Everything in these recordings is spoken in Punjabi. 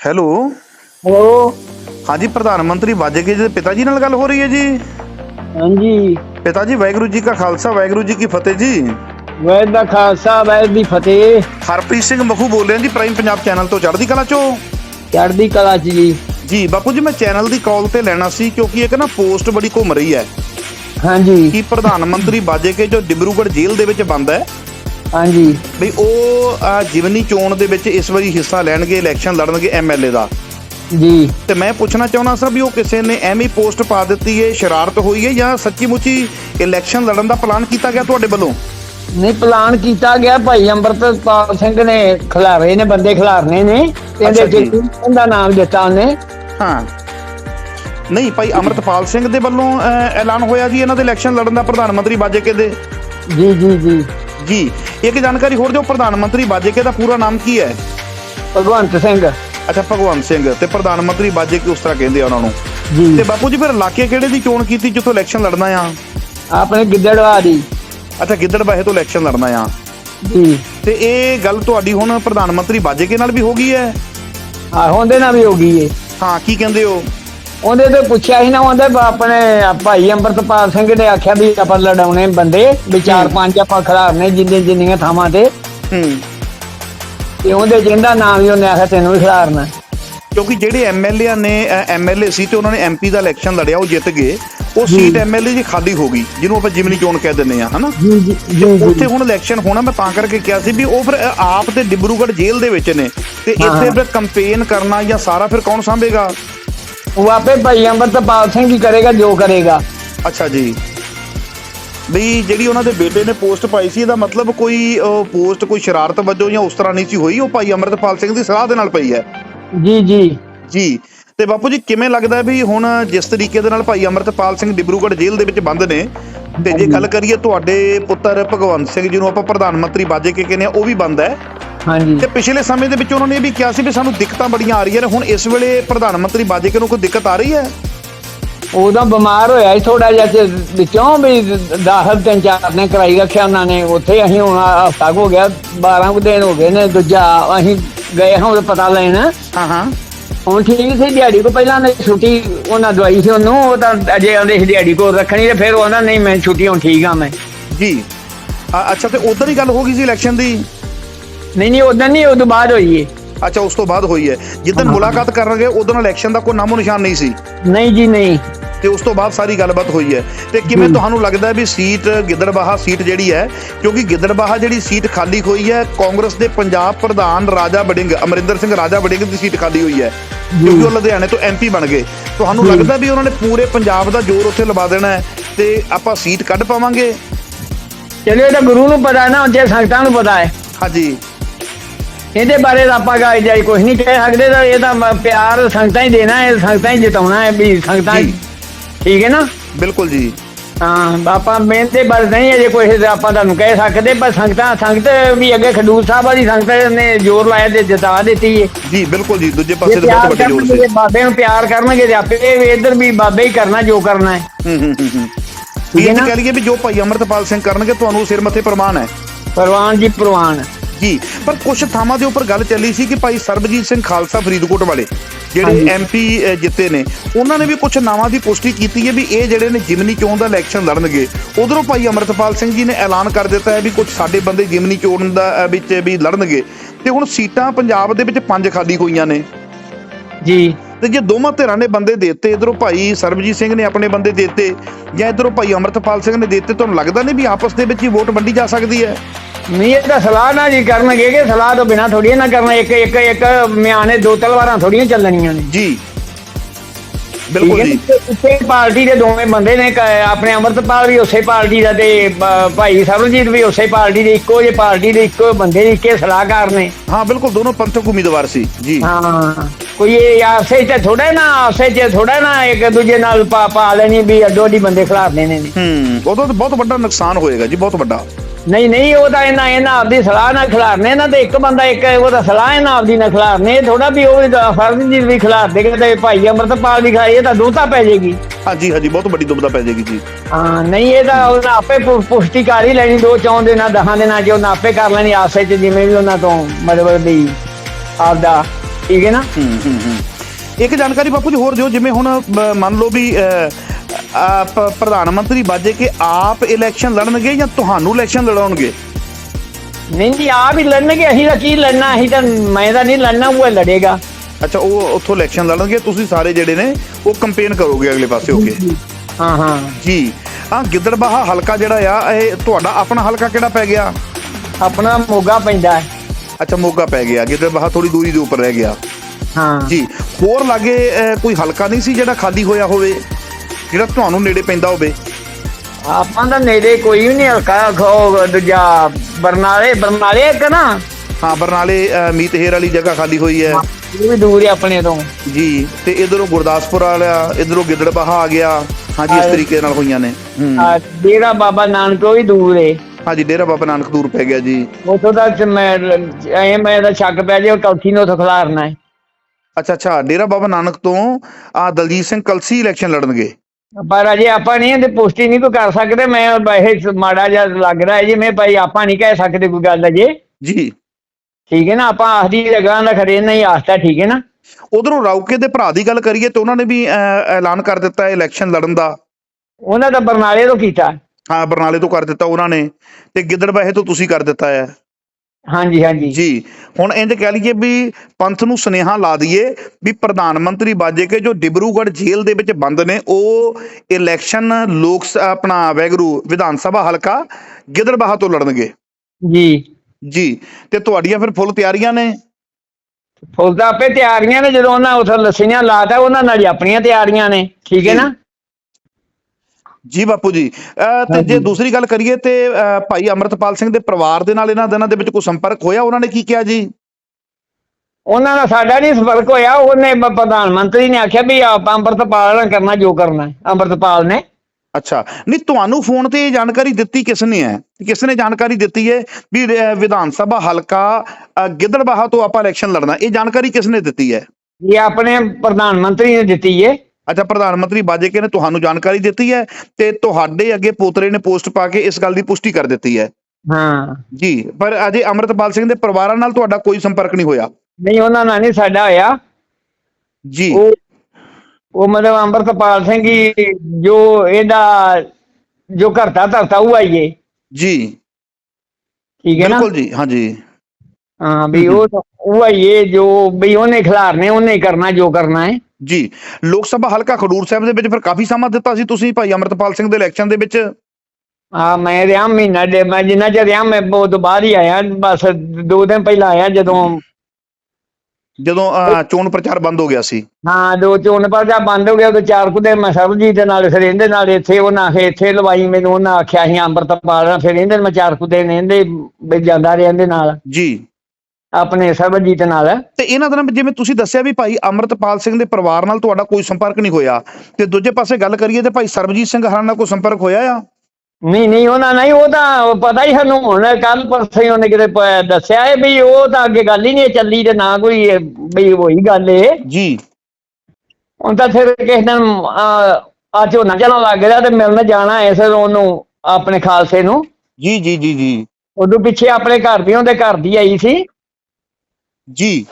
ਹੈਲੋ। ਹੈਲੋ। ਹਾਂਜੀ ਪ੍ਰਧਾਨ ਮੰਤਰੀ ਬਾਜੇਕੇ ਜੀ। ਦੇ ਪਿਤਾ ਜੀ ਨਾਲ ਗੱਲ ਹੋ ਰਹੀ ਹੈ ਜੀ? ਹਾਂਜੀ। ਪਿਤਾ ਜੀ ਵਾਹਿਗੁਰੂ ਜੀ ਕਾ ਖਾਲਸਾ ਵਾਹਿਗੁਰੂ ਜੀ ਕੀ ਫਤਿਹ ਜੀ। ਵੈਦ ਦਾ ਖਾਲਸਾ ਵੈਦ ਦੀ ਫਤਿਹ। ਹਰਪ੍ਰੀਤ ਸਿੰਘ ਮਖੂ ਬੋਲ ਰਿਹਾ ਜੀ ਪ੍ਰਾਈਮ ਪੰਜਾਬ ਚੈਨਲ ਤੋਂ। ਚੜ੍ਹਦੀ ਕਲਾ ਚੋਂ? ਚੜ੍ਹਦੀ ਕਲਾ ਚ ਜੀ। ਜੀ ਬਾਪੂ ਜੀ ਮੈਂ ਚੈਨਲ ਦੀ ਕਾਲ ਤੇ ਲੈਣਾ ਸੀ ਕਿਉਂਕਿ ਇੱਕ ਨਾ ਪੋਸਟ ਬੜੀ ਘੁੰਮ ਰਹੀ ਹੈ। ਹਾਂਜੀ। ਕਿ ਪ੍ਰਧਾਨ ਮੰਤਰੀ ਬਾਜੇਕੇ ਜੋ ਡਿਬਰੂਗੜ੍ਹ ਜੇਲ੍ਹ ਦੇ ਵਿੱਚ ਬੰਦ ਹੈ? ਹਾਂਜੀ। ਵੀ ਉਹ ਅਹ, ਜਿਮਨੀ ਚੋਣ ਦੇ ਵਿੱਚ ਇਸ ਵਾਰੀ ਹਿੱਸਾ ਲੈਣਗੇ ਇਲੈਕਸ਼ਨ ਲੜਨਗੇ ਐਮਐਲਏ ਦਾ। ਜੀ। ਤੇ ਮੈਂ ਪੁੱਛਣਾ ਚਾਹੁੰਦਾ ਸਾਂ ਵੀ ਉਹ ਕਿਸੇ ਨੇ ਐਵੇਂ ਪੋਸਟ ਪਾ ਦਿੱਤੀ ਹੈ ਸ਼ਰਾਰਤ ਹੋਈ ਹੈ ਜਾਂ ਸੱਚੀ ਮੁੱਚੀ ਇਲੈਕਸ਼ਨ ਲੜਨ ਦਾ ਪਲਾਨ ਕੀਤਾ ਗਿਆ ਤੁਹਾਡੇ ਵੱਲੋਂ? ਨਹੀਂ ਪਲਾਨ ਕੀਤਾ ਗਿਆ ਭਾਈ ਅੰਮ੍ਰਿਤਪਾਲ ਸਿੰਘ ਨੇ ਖਿਲਾਰੇ ਨੇ ਬੰਦੇ ਖਿਲਾਰਨੇ ਨੇ। ਇਹਦੇ ਜੀ। ਚ ਉਹਦਾ ਨਾਮ ਦਿੱਤਾ ਉਹਨੇ। ਹਾਂ। ਨਹੀਂ ਭਾਈ ਅਮਰਤਪਾਲ ਸਿੰਘ ਦੇ ਵੱਲੋਂ ਐਲਾਨ ਹੋਇਆ ਜੀ ਇਹਨਾਂ ਦੇ ਇਲੈਕਸ਼ਨ ਲੜਨ ਦਾ ਪ੍ਰਧਾਨ ਮੰਤਰੀ ਬਾਜੇਕੇ ਦੇ। ਜੀ ਜੀ ਜੀ। ਜੀ ਇੱਕ ਜਾਣਕਾਰੀ ਹੋਰ ਦਿਓ ਪ੍ਰਧਾਨ ਮੰਤਰੀ ਬਾਜੇਕੇ ਦਾ ਪੂਰਾ ਨਾਮ ਕੀ ਹੈ? ਭਗਵੰਤ ਸਿੰਘ। ਅੱਛਾ ਭਗਵੰਤ ਸਿੰਘ ਤੇ ਪ੍ਰਧਾਨ ਮੰਤਰੀ ਬਾਜੇਕੇ ਉਸ ਤਰ੍ਹਾਂ ਕਹਿੰਦੇ ਆ ਉਹਨਾਂ ਨੂੰ। ਜੀ। ਤੇ ਬਾਪੂ ਜੀ ਫਿਰ ਇਲਾਕੇ ਕਿਹੜੇ ਦੀ ਚੋਣ ਕੀਤੀ ਜਿੱਥੋਂ ਇਲੈਕਸ਼ਨ ਲੜਨਾ ਆ? ਆਪਣੇ ਗਿੱਦੜਵਾ ਦੀ। ਅੱਛਾ ਗਿੱਦੜਬਾਹੇ ਤੋਂ ਇਲੈਕਸ਼ਨ ਲੜਨਾ ਆ। ਜੀ। ਤੇ ਇਹ ਗੱਲ ਤੁਹਾਡੀ ਹੁਣ ਪ੍ਰਧਾਨ ਮੰਤਰੀ ਬਾਜੇਕੇ ਨਾਲ ਵੀ ਹੋ ਗਈ ਹੈ? ਆ ਹੁੰਦੇ ਨਾਲ ਵੀ ਹੋ ਗਈ ਏ। ਹਾਂ ਕੀ ਕਹਿੰਦੇ ਹੋ? ਉਹਦੇ ਤੇ ਪੁੱਛਿਆ ਸੀ ਨਾ ਉਹਦੇ ਆਪਣੇ ਭਾਈ ਅੰਮ੍ਰਿਤਪਾਲ ਸਿੰਘ ਨੇ ਆਖਿਆ ਵੀ ਆਪਾਂ ਲੜਾਉਣੇ ਬੰਦੇ ਵੀ ਚਾਰ ਹੂੰ। ਪੰਜ ਆਪਾਂ ਖਿਲਾਰਨੇ ਜਿੰਨੇ ਜਿੰਨੀਆਂ ਥਾਵਾਂ ਤੇ। ਹੂੰ। ਤੇ ਉਹਦੇ ਜਿੰਦਾ ਨਾਮ ਵੀ ਉਹਨੇ ਆਖਿਆ ਤੈਨੂੰ ਵੀ ਖਿਲਾਰਨਾ। ਕਿਉਂਕਿ ਜਿਹੜੇ ਐਮਐਲਏ ਨੇ ਐਮਐਲਏ ਸੀ ਤੇ ਉਹਨਾਂ ਨੇ ਐਮਪੀ ਦਾ ਇਲੈਕਸ਼ਨ ਲੜਿਆ ਉਹ ਜਿੱਤ ਗਏ। ਉਹ। ਸੀਟ ਐਮਐਲਏ ਦੀ ਖਾਲੀ ਹੋ ਗਈ ਜਿਹਨੂੰ ਆਪਾਂ ਜਿਮਨੀ ਚੋਣ ਕਹਿ ਦਿੰਦੇ ਆ ਹਨਾ? ਜੀ ਜੀ ਜੀ। ਉੱਥੇ ਹੁਣ ਇਲੈਕਸ਼ਨ ਹੋਣਾ ਮੈਂ ਤਾਂ ਕਰਕੇ ਕਿਹਾ ਸੀ ਵੀ ਉਹ ਫਿਰ ਆਪ ਤੇ ਡਿਬਰੂਗੜ੍ਹ ਜੇਲ੍ਹ ਦੇ ਵਿੱਚ ਨੇ। ਤੇ ਹਾਂ, ਇੱਥੇ ਹਾਂ। ਫਿਰ ਕੰਪੇਨ ਕਰਨਾ ਜਾਂ ਸਾਰਾ ਫਿਰ ਕੌਣ ਸੰਭੇਗਾ? ਉਹ ਆਪੇ ਭਾਈ ਅੰਮ੍ਰਿਤਪਾਲ ਸਿੰਘ ਹੀ ਕਰੇਗਾ ਜੋ ਕਰੇਗਾ। ਅੱਛਾ ਜੀ। ਵੀ ਜਿਹੜੀ ਉਹਨਾਂ ਦੇ ਬੇਟੇ ਨੇ ਪੋਸਟ ਪਾਈ ਸੀ ਇਹਦਾ ਮਤਲਬ ਕੋਈ ਪੋਸਟ ਕੋਈ ਸ਼ਰਾਰਤ ਵਜੋਂ ਜਾਂ ਉਸ ਤਰ੍ਹਾਂ ਨਹੀਂ ਸੀ ਹੋਈ? ਉਹ ਭਾਈ ਅਮਰਤਪਾਲ ਸਿੰਘ ਦੀ ਸਲਾਹ ਦੇ ਨਾਲ ਪਈ ਹੈ। ਜੀ ਜੀ। ਜੀ। ਤੇ ਬਾਪੂ ਜੀ ਕਿਵੇਂ ਲੱਗਦਾ ਵੀ ਹੁਣ ਜਿਸ ਤਰੀਕੇ ਦੇ ਨਾਲ ਭਾਈ ਅਮਰਤਪਾਲ ਸਿੰਘ ਡਿਬਰੂਗੜ੍ਹ ਜੇਲ੍ਹ ਦੇ ਵਿੱਚ ਬੰਦ ਨੇ ਤੇ ਜੇ ਗੱਲ ਕਰੀਏ ਤੁਹਾਡੇ ਪੁੱਤਰ ਭਗਵੰਤ ਸਿੰਘ ਜਿਹਨੂੰ ਆਪਾਂ ਪ੍ਰਧਾਨ ਮੰਤਰੀ ਬਾਜੇ ਕੇ ਕਹਿੰਦੇ ਆ ਉਹ ਵੀ ਬੰਦ ਹੈ। ਹਾਂਜੀ। ਤੇ ਪਿਛਲੇ ਸਮੇਂ ਦੇ ਵਿੱਚ ਉਹਨਾਂ ਨੇ ਇਹ ਵੀ ਕਿਹਾ ਸੀ ਵੀ ਸਾਨੂੰ ਦਿੱਕਤਾਂ ਬੜੀਆਂ ਆ ਰਹੀਆਂ ਨੇ। ਹੁਣ ਇਸ ਵੇਲੇ ਪ੍ਰਧਾਨ ਮੰਤਰੀ ਬਾਜੇ ਕੇ ਨੂੰ ਕੋਈ ਦਿੱਕਤ ਆ ਰਹੀ ਹੈ? ਉਦੋਂ ਬਿਮਾਰ ਹੋਇਆ ਸੀ ਥੋੜਾ ਜਿਹਾ ਤੇ ਵਿੱਚੋਂ ਵੀ ਦਾਖਲ ਤਿੰਨ ਚਾਰ ਨੇ ਕਰਾਈ ਰੱਖਿਆ ਉਹਨਾਂ ਨੇ। ਉੱਥੇ ਅਸੀਂ ਹੁਣ ਹਫਤਾ ਹੋ ਗਿਆ 12 ਕੁ ਦਿਨ ਹੋ ਗਏ ਨੇ ਦੂਜਾ। ਅਸੀਂ ਗਏ ਹਾਂ ਉਹਦਾ ਪਤਾ ਲੈਣ। ਹਾਂ ਹਾਂ। ਹੁਣ ਠੀਕ ਸੀ ਦਿਹਾੜੀ ਕੋ ਪਹਿਲਾਂ ਨੇ ਛੁੱਟੀ ਉਹਨਾਂ ਦਵਾਈ ਸੀ ਉਹਨੂੰ ਉਹ ਤਾਂ ਅਜੇ ਆਂਦੇ ਸੀ ਦਿਹਾੜੀ ਕੋ ਰੱਖਣੀ ਤੇ ਫਿਰ ਉਹਨਾਂ ਨਹੀਂ ਮੈਂ ਛੁੱਟੀ ਹੁਣ ਠੀਕ ਆ ਮੈਂ। ਜੀ। ਅੱਛਾ ਤੇ ਉਧਰ ਹੀ ਗੱਲ ਹੋ ਗਈ ਸੀ ਇਲੈਕਸ਼ਨ ਦੀ? ਨਹੀਂ ਨਹੀਂ ਉਦੋਂ ਨਹੀਂ ਉਦੋਂ ਬਾਅਦ ਹੋਈ ਏ ਅੱਛਾ ਉਸ ਤੋਂ ਬਾਅਦ ਹੋਈ ਹੈ। ਜਿੱਦਣ ਹਾਂ। ਮੁਲਾਕਾਤ ਕਰਨਗੇ ਉਦੋਂ ਇਲੈਕਸ਼ਨ ਦਾ ਕੋਈ ਨਾਮੋ ਨਿਸ਼ਾਨ ਨਹੀਂ ਸੀ। ਨਹੀਂ ਜੀ ਨਹੀਂ। ਤੇ ਉਸ ਤੋਂ ਬਾਅਦ ਸਾਰੀ ਗੱਲਬਾਤ ਹੋਈ ਹੈ। ਤੇ ਕਿਵੇਂ। ਤੁਹਾਨੂੰ ਲੱਗਦਾ ਹੈ ਵੀ ਸੀਟ ਗਿੱਦੜਬਾਹਾ ਸੀਟ ਜਿਹੜੀ ਹੈ ਕਿਉਂਕਿ ਗਿੱਦੜਬਾਹਾ ਜਿਹੜੀ ਸੀਟ ਖਾਲੀ ਹੋਈ ਹੈ ਕਾਂਗਰਸ ਦੇ ਪੰਜਾਬ ਪ੍ਰਧਾਨ ਰਾਜਾ ਵੜਿੰਗ ਅਮਰਿੰਦਰ ਸਿੰਘ ਰਾਜਾ ਵੜਿੰਗ ਦੀ ਸੀਟ ਖਾਲੀ ਹੋਈ ਹੈ। ਕਿਉਂਕਿ ਉਹ ਲੁਧਿਆਣੇ ਤੋਂ ਐਮਪੀ ਬਣ ਗਏ। ਤੁਹਾਨੂੰ। ਲੱਗਦਾ ਵੀ ਉਹਨਾਂ ਨੇ ਪੂਰੇ ਪੰਜਾਬ ਦਾ ਜ਼ੋਰ ਉੱਥੇ ਲਵਾ ਦੇਣਾ ਹੈ ਤੇ ਆਪਾਂ ਸੀਟ ਕੱਢ ਪਾਵਾਂਗੇ? ਚਲੋ ਇਹ ਤਾਂ ਗੁਰੂ ਨੂੰ ਪਤਾ ਹੈ ਨਾ ਜੇ ਸੰਗਤਾਂ ਨੂੰ ਪਤਾ ਹੈ। ਹਾਂਜੀ। ਇਹਦੇ ਬਾਰੇ ਤਾਂ ਆਪਾਂ ਗਾਈ ਜਾਈ ਕੁਝ ਨਹੀਂ ਕਹਿ ਸਕਦੇ ਤਾਂ ਇਹ ਤਾਂ ਮ- ਪਿਆਰ ਸੰਗਤਾਂ ਹੀ ਦੇਣਾ ਹੈ ਸੰਗਤਾਂ ਹੀ ਜਿਤਾਉਣਾ ਹੈ ਵੀ ਸੰਗਤਾਂ ਹੀ- ਜੀ। ਠੀਕ ਹੈ ਨਾ? ਬਿਲਕੁਲ ਜੀ। ਹਾਂ ਆਪਾਂ ਮਿਹਨਤ ਦੇ ਬਾਰੇ ਨਹੀਂ ਅਜੇ ਕੋਈ ਆਪਾਂ ਤੁਹਾਨੂੰ ਕਹਿ ਸਕਦੇ ਪਰ ਸੰਗਤਾਂ ਸੰਗਤ ਵੀ ਅੱਗੇ ਖਡੂਰ ਸਾਹਿਬ ਵਾਲੀ ਸੰਗਤ ਨੇ ਜ਼ੋਰ ਲਾਇਆ ਤੇ ਜਿਤਾ ਦਿੱਤੀ ਹੈ ਜੀ ਬਿਲਕੁਲ ਜੀ ਦੂਜੇ ਜੇ ਪਾਸੇ ਤੇ ਬਹੁਤ ਪਿਆਰ ਵੱਡੇ ਜ਼ੋਰ ਕਰਨਗੇ ਸੀ ਬਾਬੇ ਨੂੰ ਪਿਆਰ ਕਰਨਗੇ ਤੇ ਆਪੇ ਵੀ ਇੱਧਰ ਵੀ ਬਾਬੇ ਹੀ ਕਰਨਾ ਜੋ ਕਰਨਾ ਹੈ। ਹੂੰ ਹੂੰ ਹੂੰ ਹੂੰ। ਠੀਕ ਹੈ ਇਹ ਨਾ? ਕਹਿ ਲਈਏ ਵੀ ਜੋ ਭਾਈ ਅਮਰਤਪਾਲ ਸਿੰਘ ਕਰਨਗੇ ਤੁਹਾਨੂੰ ਸਿਰ ਮੱਥੇ ਪ੍ਰਮਾਨ ਹੈ। ਪ੍ਰਵਾਨ ਜੀ ਪ੍ਰਵਾਨ। ਜੀ ਪਰ ਕੁਝ ਥਾਵਾਂ ਦੇ ਉੱਪਰ ਗੱਲ ਚੱਲੀ ਸੀ ਕਿ ਭਾਈ ਸਰਬਜੀਤ ਸਿੰਘ ਖਾਲਸਾ ਫਰੀਦਕੋਟ ਵਾਲੇ ਜਿਹੜੇ। ਐਮਪੀ ਜਿੱਤੇ ਨੇ ਉਹਨਾਂ ਨੇ ਵੀ ਕੁਝ ਨਾਵਾਂ ਦੀ ਪੁਸ਼ਟੀ ਕੀਤੀ ਹੈ ਵੀ ਇਹ ਜਿਹੜੇ ਨੇ ਜਿਮਨੀ ਚੋਣ ਦਾ ਇਲੈਕਸ਼ਨ ਲੜਨਗੇ। ਉਧਰੋਂ ਭਾਈ ਅਮਰਤਪਾਲ ਸਿੰਘ ਜੀ ਨੇ ਐਲਾਨ ਕਰ ਦਿੱਤਾ ਹੈ ਵੀ ਕੁਝ ਸਾਡੇ ਬੰਦੇ ਜਿਮਨੀ ਚੋਣ ਦਾ ਵਿੱਚ ਵੀ ਲੜਨਗੇ। ਤੇ ਹੁਣ ਸੀਟਾਂ ਪੰਜਾਬ ਦੇ ਵਿੱਚ ਪੰਜ ਖਾਲੀ ਹੋਈਆਂ ਨੇ। ਜੀ। ਤੇ ਜੇ ਦੋਵਾਂ ਧਿਰਾਂ ਨੇ ਬੰਦੇ ਦੇਤੇ ਇਧਰੋਂ ਭਾਈ ਸਰਬਜੀਤ ਸਿੰਘ ਨੇ ਆਪਣੇ ਬੰਦੇ ਦੇਤੇ ਜਾਂ ਇਧਰੋਂ ਭਾਈ ਅਮਰਤਪਾਲ ਸਿੰਘ ਨੇ ਦੇਤੇ ਤੁਹਾਨੂੰ ਲੱਗਦਾ ਨਹੀਂ ਵੀ ਆਪਸ ਦੇ ਵਿੱਚ ਹੀ ਵੋਟ ਵੰਡੀ ਜਾ ਸਕਦੀ ਹੈ? ਨਹੀਂ ਇਹ ਤਾਂ ਸਲਾਹ ਨਾਲ ਜੀ ਕਰਨਗੇ ਕਿ ਸਲਾਹ ਤੋਂ ਬਿਨਾ ਥੋੜੀ ਨਾ ਕਰਨਾ ਇੱਕ ਇੱਕ ਇੱਕ ਮਿਆਨੇ ਦੋ ਤਲਵਾਰਾਂ ਥੋੜੀਆਂ ਚੱਲਣੀਆਂ ਨੇ। ਜੀ। ਬਿਲਕੁਲ ਜੀ। ਨਾ? ਇੱਥੇ ਪਾਰਟੀ ਦੇ ਦੋਵੇਂ ਬੰਦੇ ਨੇ ਆਪਣੇ ਅਮਰਤਪਾਲ ਵੀ ਉਸੇ ਪਾਰਟੀ ਦਾ ਤੇ ਭਾਈ ਸਰਬਜੀਤ ਵੀ ਉਸੇ ਪਾਰਟੀ ਦੇ ਇੱਕੋ ਜਿਹੇ ਪਾਰਟੀ ਦੇ ਇੱਕੋ ਬੰਦੇ ਦੇ ਇੱਕੇ ਸਲਾਹਕਾਰ ਨੇ। ਹਾਂ ਬਿਲਕੁਲ ਦੋਨੋਂ ਪੰਥਕ ਉਮੀਦਵਾਰ ਸੀ। ਜੀ। ਹਾਂ ਕੋਈ ਇਹ ਆਪਸੇ ਚ ਥੋੜਾ ਨਾ ਆਪਸੇ ਚ ਥੋੜਾ ਨਾ ਇੱਕ ਦੂਜੇ ਨਾਲ ਪਾ ਪਾ ਲੈਣੀ ਵੀ ਅੱਡੋ ਅੱਡੀ ਬੰਦੇ ਖਿਲਾਫ ਦੇਣੇ ਨੇ। ਹੂੰ ਉਦੋਂ ਤਾਂ ਬਹੁਤ ਵੱਡਾ ਨੁਕਸਾਨ ਹੋਏਗਾ ਜੀ ਬਹੁਤ ਵੱਡਾ। ਨਹੀਂ ਨਹੀਂ ਉਹ ਤਾਂ ਇਹਨਾਂ ਇਹਨਾਂ ਆਪਦੀ ਸਲਾਹ ਨਾਲ ਖਿਲਾਰਨੇ ਨਾ ਤੇ ਇੱਕ ਬੰਦਾ ਇੱਕ ਉਹਦਾ ਸਲਾਹ ਇਹਨਾਂ ਆਪਦੀ ਨਾਲ ਖਿਲਾਰਨੇ ਥੋੜਾ ਵੀ ਉਹ ਫਰਜ਼ ਜੀ ਵੀ ਖਿਲਾਰ ਦੇਗਾ ਤੇ ਭਾਈ ਅਮਰਤਪਾਲ ਵੀ ਖਾਏ ਇਹ ਤਾਂ ਦੋਤਾ ਪੈ ਜਾਏਗੀ। ਹਾਂਜੀ ਹਾਂਜੀ ਬਹੁਤ ਵੱਡੀ ਦੁਬਦਾ ਪੈ ਜਾਏਗੀ ਜੀ। ਹਾਂ ਨਹੀਂ ਇਹ ਤਾਂ ਉਹਨਾਂ ਆਪੇ ਪੁ- ਪੁਸ਼ਟੀ ਕਰ ਹੀ ਲੈਣੀ ਦੋ ਚੌਂ ਦੇ ਨਾਲ ਦਹਾਂ ਦੇ ਨਾਲ ਜੇ ਉਹਨਾਂ ਆਪੇ ਕਰ ਲੈਣੀ ਆਸੇ ਚ ਜਿਵੇਂ ਵੀ ਉਹਨਾਂ ਤੋਂ ਮਤਲਬ ਵੀ ਆਪਦਾ ਠੀਕ ਹੈ ਨਾ? ਹੂੰ ਹੂੰ ਇੱਕ ਜਾਣਕਾਰੀ ਬਾਪੂ ਜੀ ਹੋਰ ਦਿਓ ਜਿਵੇਂ ਹੁਣ ਮੰਨ ਲਓ ਵੀ ਪ੍ਰਧਾਨ ਮੰਤਰੀ ਬਾਜੇ ਕੇ ਆਪ ਇਲੈਕਸ਼ਨ ਲੜਨਗੇ ਜਾਂ ਤੁਹਾਨੂੰ ਇਲੈਕਸ਼ਨ ਲੜਾਉਣਗੇ? ਨਹੀਂ ਜੀ ਆਪ ਹੀ ਲੜਨਗੇ ਅਸੀਂ ਤਾਂ ਕੀ ਲੜਨਾ ਅਸੀਂ ਤਾਂ ਮੈਂ ਤਾਂ ਨਹੀਂ ਲੜਨਾ ਉਹ ਲੜੇਗਾ। ਅੱਛਾ ਉਹ ਉੱਥੋਂ ਇਲੈਕਸ਼ਨ ਲੜਨਗੇ ਤੁਸੀਂ ਸਾਰੇ ਜਿਹੜੇ ਨੇ ਉਹ ਕੰਪੇਨ ਕਰੋਗੇ ਅਗਲੇ ਪਾਸੇ ਹੋ ਕੇ ਹਾਂ ਹਾਂ। ਜੀ। ਆ ਗਿੱਦੜਬਾਹਾ ਹਲਕਾ ਜਿਹੜਾ ਆ ਇਹ ਤੁਹਾਡਾ ਆਪਣਾ ਹਲਕਾ ਕਿਹੜਾ ਪੈ ਗਿਆ? ਆਪਣਾ ਮੋਗਾ ਪੈਂਦਾ ਹੈ ਅੱਛਾ ਮੋਗਾ ਪੈ ਗਿਆ ਗਿੱਦੜਬਾਹਾ ਥੋੜੀ ਦੂਰੀ ਦੇ ਉੱਪਰ ਰਹਿ ਗਿਆ। ਹਾਂ। ਜੀ ਹੋਰ ਲਾਗੇ ਕੋਈ ਹਲਕਾ ਨਹੀਂ ਸੀ ਜਿਹੜਾ ਖਾਲੀ ਹੋਇਆ ਹੋਵੇ? ਜਿਹੜਾ ਤੁਹਾਨੂੰ ਨੇੜੇ ਪੈਂਦਾ ਹੋਵੇ? ਆਪਾਂ ਦਾ ਨੇੜੇ ਕੋਈ ਵੀ ਨਹੀਂ ਹਲਕਾ ਖੋ ਦੂਜਾ ਬਰਨਾਲੇ ਬਰਨਾਲੇ ਇੱਕ ਨਾ। ਹਾਂ ਬਰਨਾਲੇ ਮੀਤ ਹੇਰ ਵਾਲੀ ਜਗ੍ਹਾ ਖਾਲੀ ਹੋਈ ਹੈ। ਉਹ ਵੀ ਦੂਰ ਹੈ ਆਪਣੇ ਤੋਂ। ਜੀ ਤੇ ਇਧਰੋਂ ਗੁਰਦਾਸਪੁਰ ਵਾਲਿਆ ਇਧਰੋਂ ਗਿੱਦੜਬਾਹਾ ਆ ਗਿਆ। ਹਾਂਜੀ ਇਸ ਹਾਂ। ਤਰੀਕੇ ਨਾਲ ਹੋਈਆਂ ਨੇ। ਹੂੰ। ਡੇਰਾ ਬਾਬਾ ਨਾਨਕ ਉਹ ਵੀ ਦੂਰ ਏ। ਹਾਂਜੀ ਡੇਰਾ ਬਾਬਾ ਨਾਨਕ ਦੂਰ ਪੈ ਗਿਆ ਜੀ। ਉਥੋਂ ਤੱਕ ਮੈਂ ਐ ਮੈਂ ਤਾਂ ਸ਼ੱਕ ਪੈ ਜੇ ਉਹ ਚੌਥੀ ਨੂੰ ਉਥੋਂ ਖਿਲਾਰਨਾ ਹੈ ਅੱਛਾ ਅੱਛਾ ਡੇਰਾ ਬਾਬਾ ਨਾਨਕ ਤੋਂ ਆ ਦਲਜੀਤ ਸਿੰਘ ਕਲਸੀ ਇਲੈਕਸ਼ਨ ਲੜਨਗੇ। ਪਰ ਅਜੇ ਆਪਾਂ ਨਹੀਂ ਇਹਦੀ ਪੁਸ਼ਟੀ ਨਹੀਂ ਕੋਈ ਕਰ ਸਕਦੇ। ਮੈਂ ਇਹ ਮਾੜਾ ਜਿਹਾ ਲੱਗ ਰਿਹਾ ਹੈ ਜਿਵੇਂ ਭਾਈ ਆਪਾਂ ਨਹੀਂ ਕਹਿ ਸਕਦੇ ਕੋਈ ਗੱਲ ਅਜੇ। ਜੀ। ਠੀਕ ਹੈ ਨਾ? ਆਪਾਂ ਆਖਦੀ ਜਗ੍ਹਾ ਦਾ ਖੜੇ ਨਹੀਂ ਆਸਤਾ ਠੀਕ ਹੈ ਨਾ? ਉਧਰੋਂ ਰੌਕੇ ਦੇ ਭਰਾ ਦੀ ਗੱਲ ਕਰੀਏ ਤੇ ਉਹਨਾਂ ਨੇ ਵੀ ਐਲਾਨ ਕਰ ਦਿੱਤਾ ਹੈ ਇਲੈਕਸ਼ਨ ਲੜਨ ਦਾ। ਉਹਨਾਂ ਦਾ ਬਰਨਾਲੇ ਤੋਂ ਕੀਤਾ। ਹਾਂ ਬਰਨਾਲੇ ਤੋਂ ਕਰ ਦਿੱਤਾ ਉਹਨਾਂ ਨੇ। ਤੇ ਗਿੱਦੜਬਾਹੇ ਤੋਂ ਤੁਸੀਂ ਕਰ ਦਿੱਤਾ ਹੈ। ਹਾਂਜੀ ਹਾਂਜੀ। ਜੀ। ਹੁਣ ਇੰਜ ਕਹਿ ਲਈਏ ਵੀ ਪੰਥ ਨੂੰ ਸੁਨੇਹਾ ਲਾ ਦਈਏ ਵੀ ਪ੍ਰਧਾਨ ਮੰਤਰੀ ਬਾਜੇ ਕੇ ਜੋ ਡਿਬਰੂਗੜ੍ਹ ਜੇਲ੍ਹ ਦੇ ਵਿੱਚ ਬੰਦ ਨੇ ਉਹ ਇਲੈਕਸ਼ਨ ਲੋਕ ਸ- ਆਪਣਾ ਵੈਗਰੂ ਵਿਧਾਨ ਸਭਾ ਹਲਕਾ ਗਿੱਦੜਬਾਹਾ ਤੋਂ ਲੜਨਗੇ। ਜੀ। ਜੀ। ਤੇ ਤੁਹਾਡੀਆਂ ਫਿਰ ਫੁੱਲ ਤਿਆਰੀਆਂ ਨੇ? ਫੁੱਲ ਤਾਂ ਆਪੇ ਤਿਆਰੀਆਂ ਨੇ ਜਦੋਂ ਉਹਨਾਂ ਉਥੋਂ ਲੱਸੀਆਂ ਲਾਤਾ ਉਹਨਾਂ ਨਾਲ ਹੀ ਆਪਣੀਆਂ ਤਿਆਰੀਆਂ ਨੇ। ਠੀਕ ਹੈ ਨਾ? ਜੀ ਬਾਪੂ ਜੀ। ਤੇ ਜੇ। ਦੂਸਰੀ ਗੱਲ ਕਰੀਏ ਤੇ ਭਾਈ ਅਮਰਤਪਾਲ ਸਿੰਘ ਦੇ ਪਰਿਵਾਰ ਦੇ ਨਾਲ ਇਹਨਾਂ ਦਿਨਾਂ ਦੇ ਵਿੱਚ ਕੋਈ ਸੰਪਰਕ ਹੋਇਆ? ਉਹਨਾਂ ਨੇ ਕੀ ਕਿਹਾ ਜੀ? ਉਹਨਾਂ ਦਾ ਸਾਡਾ ਨਹੀਂ ਸੰਪਰਕ ਹੋਇਆ। ਉਹਨੇ ਪ੍ਰਧਾਨ ਮੰਤਰੀ ਨੇ ਆਖਿਆ ਵੀ ਆਪਾਂ ਅੰਮ੍ਰਿਤਪਾਲ ਨਾਲ ਕਰਨਾ ਜੋ ਕਰਨਾ ਹੈ। ਅੰਮ੍ਰਿਤਪਾਲ ਨੇ। ਅੱਛਾ। ਨਹੀਂ ਤੁਹਾਨੂੰ ਫੋਨ ਤੇ ਇਹ ਜਾਣਕਾਰੀ ਦਿੱਤੀ ਕਿਸ ਨੇ ਹੈ? ਕਿਸ ਨੇ ਜਾਣਕਾਰੀ ਦਿੱਤੀ ਹੈ ਵੀ ਵਿਧਾਨ ਸਭਾ ਹਲਕਾ ਗਿੱਦੜਬਾਹਾ ਤੋਂ ਆਪਾਂ ਇਲੈਕਸ਼ਨ ਲੜਨਾ। ਇਹ ਜਾਣਕਾਰੀ ਕਿਸ ਨੇ ਦਿੱਤੀ ਹੈ? ਇਹ ਆਪਣੇ ਪ੍ਰਧਾਨ ਮੰਤਰੀ ਨੇ ਦਿੱਤੀ ਏ ਅੱਛਾ ਪ੍ਰਧਾਨ ਮੰਤਰੀ ਬਾਜੇਕੇ ਨੇ ਤੁਹਾਨੂੰ ਜਾਣਕਾਰੀ ਦਿੱਤੀ ਹੈ ਤੇ ਤੁਹਾਡੇ ਅੱਗੇ ਪੋਤਰੇ ਨੇ ਪੋਸਟ ਪਾ ਕੇ ਇਸ ਗੱਲ ਦੀ ਪੁਸ਼ਟੀ ਕਰ ਦਿੱਤੀ ਹੈ। ਹਾਂ। ਜੀ ਪਰ ਅਜੇ ਅਮਰਤਪਾਲ ਸਿੰਘ ਦੇ ਪਰਿਵਾਰਾਂ ਨਾਲ ਤੁਹਾਡਾ ਕੋਈ ਸੰਪਰਕ ਨਹੀਂ ਹੋਇਆ। ਨਹੀਂ ਉਹਨਾਂ ਨਾਲ ਨਹੀਂ ਸਾਡਾ ਹੋਇਆ। ਜੀ। ਉਹ ਮਤਲਬ ਅੰਮ੍ਰਿਤਪਾਲ ਸਿੰਘ ਹੀ ਜੋ ਇਹਦਾ ਜੋ ਘਰਤਾ ਧਰਤਾ ਉਹ ਆਈਏ। ਜੀ। ਠੀਕ ਹੈ ਨਾ? ਬਿਲਕੁਲ ਜੀ ਹਾਂਜੀ। ਹਾਂ ਵੀ ਉਹ ਤਾਂ- ਉਹ ਆਈਏ ਜੋ ਵੀ ਉਹਨੇ ਖਿਲਾਰਨੇ ਉਹਨੇ ਕਰਨਾ ਜੋ ਕਰਨਾ ਹੈ ਜੀ ਲੋਕ ਸਭਾ ਹਲਕਾ ਖਡੂਰ ਸਾਹਿਬ ਦੇ ਵਿੱਚ ਫਿਰ ਕਾਫੀ ਸਮਾਂ ਦਿੱਤਾ ਸੀ ਤੁਸੀਂ ਭਾਈ ਅਮਰਤਪਾਲ ਸਿੰਘ ਦੇ ਇਲੈਕਸ਼ਨ ਦੇ ਵਿੱਚ ਆ ਮੈਂ ਰਿਆ ਮਹੀਨਾ ਦੇ ਮੈਂ ਜਿੰਨਾ ਚਿਰ ਰਿਆ ਮੈਂ ਬਹੁਤ ਬਾਅਦ ਹੀ ਆਇਆ ਬਸ ਦੋ ਦਿਨ ਪਹਿਲਾਂ ਆਇਆ ਜਦੋਂ ਜਦੋਂ ਚੋਣ ਪ੍ਰਚਾਰ ਬੰਦ ਹੋ ਗਿਆ ਸੀ ਹਾਂ ਦੋ ਚੋਣ ਪਰਚਾ ਬੰਦ ਹੋ ਗਿਆ ਉਦੋਂ ਚਾਰ ਕੁ ਦਿਨ ਮੈਂ ਸਰਬਜੀਤ ਦੇ ਨਾਲ ਫਿਰ ਇਹਦੇ ਨਾਲ ਇੱਥੇ ਉਹਨਾਂ ਆਖੇ ਇੱਥੇ ਲਵਾਈ ਮੈਨੂੰ ਉਹਨਾਂ ਆਖਿਆ ਸੀ ਅੰਮ੍ਰਿਤਪਾਲ ਨਾਲ ਫਿਰ ਇਹਦੇ ਮੈਂ ਚਾਰ ਕੁ ਦਿਨ ਇਹਦੇ ਜਾਂਦਾ ਰਿਹਾ ਇਹਦੇ ਨਾਲ ਜੀ ਆਪਣੇ ਸਰਬਜੀਤ ਨਾਲ। ਤੇ ਇਹਨਾਂ ਦਿਨਾਂ ਵਿੱਚ ਜਿਵੇਂ ਤੁਸੀਂ ਦੱਸਿਆ ਵੀ ਭਾਈ ਅਮਰਤਪਾਲ ਸਿੰਘ ਦੇ ਪਰਿਵਾਰ ਨਾਲ ਤੁਹਾਡਾ ਕੋਈ ਸੰਪਰਕ ਨਹੀਂ ਹੋਇਆ ਤੇ ਦੂਜੇ ਪਾਸੇ ਗੱਲ ਕਰੀਏ ਤੇ ਭਾਈ ਸਰਬਜੀਤ ਸਿੰਘ ਹਰਾਂ ਨਾਲ ਕੋਈ ਸੰਪਰਕ ਹੋਇਆ ਆ? ਨਹੀਂ ਨਹੀਂ ਉਹਨਾਂ ਨਹੀਂ ਉਹ ਤਾਂ ਪਤਾ ਹੀ ਸਾਨੂੰ ਹੁਣ ਕੱਲ ਪਰਸੋਂ ਉਹਨੇ ਕਿਤੇ ਦੱਸਿਆ ਹੈ ਵੀ ਉਹ ਤਾਂ ਅੱਗੇ ਗੱਲ ਹੀ ਨਹੀਂ ਚੱਲੀ ਤੇ ਨਾ ਕੋਈ ਵੀ ਹੋਈ ਗੱਲ ਏ ਜੀ। ਹੁਣ ਤਾਂ ਫਿਰ ਕਿਸੇ ਦਿਨ ਆ ਝੋਨਾ ਚੱਲਣ ਲੱਗ ਗਿਆ ਤੇ ਮਿਲਣ ਜਾਣਾ ਐ ਉਹਨੂੰ ਆਪਣੇ ਖਾਲਸੇ ਨੂੰ। ਜੀ ਜੀ ਜੀ ਜੀ। ਉਦੋਂ ਪਿੱਛੇ ਆਪਣੇ ਘਰ ਦੀ ਉਹਦੇ ਘਰ ਦੀ ਆਈ ਸੀ। ਜੀ।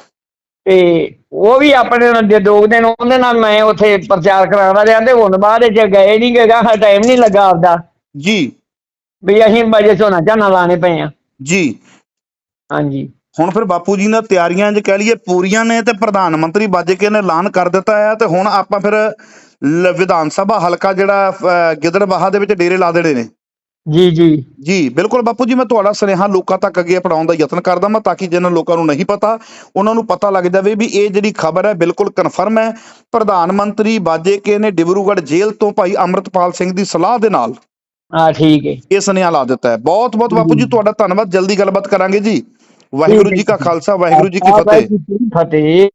ਤੇ ਉਹ ਵੀ ਆਪਣੇ ਨਾਲ ਦੇ ਦੋ ਦਿਨ ਉਹਦੇ ਨਾਲ ਮੈਂ ਉੱਥੇ ਪ੍ਰਚਾਰ ਕਰਾਉਣਾ ਰਿਹਾ ਤੇ ਹੁਣ ਬਾਅਦ ਵਿੱਚ ਗਏ ਨਹੀਂ ਗਏਗਾ ਟਾਈਮ ਨਹੀਂ ਲੱਗਾ ਆਪਦਾ। ਜੀ। ਵੀ ਅਸੀਂ ਬਜੇ ਝੋਨਾ ਝਾਨਾ ਲਾਣੇ ਪਏ ਆ ਜੀ। ਹਾਂਜੀ। ਹੁਣ ਫਿਰ ਬਾਪੂ ਜੀ ਨਾਲ ਤਿਆਰੀਆਂ ਜੇ ਕਹਿ ਲਈਏ ਪੂਰੀਆਂ ਨੇ ਤੇ ਪ੍ਰਧਾਨ ਮੰਤਰੀ ਬਾਜੇਕੇ ਨੇ ਐਲਾਨ ਕਰ ਦਿੱਤਾ ਹੈ ਤੇ ਹੁਣ ਆਪਾਂ ਫਿਰ ਲ- ਵਿਧਾਨ ਸਭਾ ਹਲਕਾ ਜਿਹੜਾ ਅਹ, ਗਿੱਦੜਬਾਹਾ ਦੇ ਵਿੱਚ ਡੇਰੇ ਲਾ ਦੇਣੇ ਨੇ। ਜੀ ਜੀ। ਜੀ ਬਿਲਕੁਲ ਬਾਪੂ ਜੀ ਮੈਂ ਤੁਹਾਡਾ ਸੁਨੇਹਾ ਲੋਕਾਂ ਤੱਕ ਅੱਗੇ ਪੜਾਉਣ ਦਾ ਯਤਨ ਕਰਦਾ ਮੈਂ ਤਾਂ ਕਿ ਜਿਹਨਾਂ ਲੋਕਾਂ ਨੂੰ ਨਹੀਂ ਪਤਾ ਉਹਨਾਂ ਨੂੰ ਪਤਾ ਲੱਗ ਜਾਵੇ ਵੀ ਇਹ ਜਿਹੜੀ ਖਬਰ ਹੈ ਬਿਲਕੁਲ ਕਨਫਰਮ ਹੈ। ਪ੍ਰਧਾਨ ਮੰਤਰੀ ਬਾਜੇਕੇ ਨੇ ਡਿਬਰੂਗੜ੍ਹ ਜੇਲ੍ਹ ਤੋਂ ਭਾਈ ਅਮਰਤਪਾਲ ਸਿੰਘ ਦੀ ਸਲਾਹ ਦੇ ਨਾਲ ਆ ਠੀਕ ਹੈ ਇਹ ਸੁਨੇਹਾ ਲਾ ਦਿੱਤਾ ਹੈ। ਬਹੁਤ ਬਹੁਤ ਬਾਪੂ ਜੀ ਤੁਹਾਡਾ ਧੰਨਵਾਦ। ਜਲਦੀ ਗੱਲਬਾਤ ਕਰਾਂਗੇ ਜੀ। ਵਾਹਿਗੁਰੂ ਜੀ ਕਾ ਖਾਲਸਾ ਵਾਹਿਗੁਰੂ ਜੀ ਕੀ ਫਤਿਹ। ਫਤਿਹ।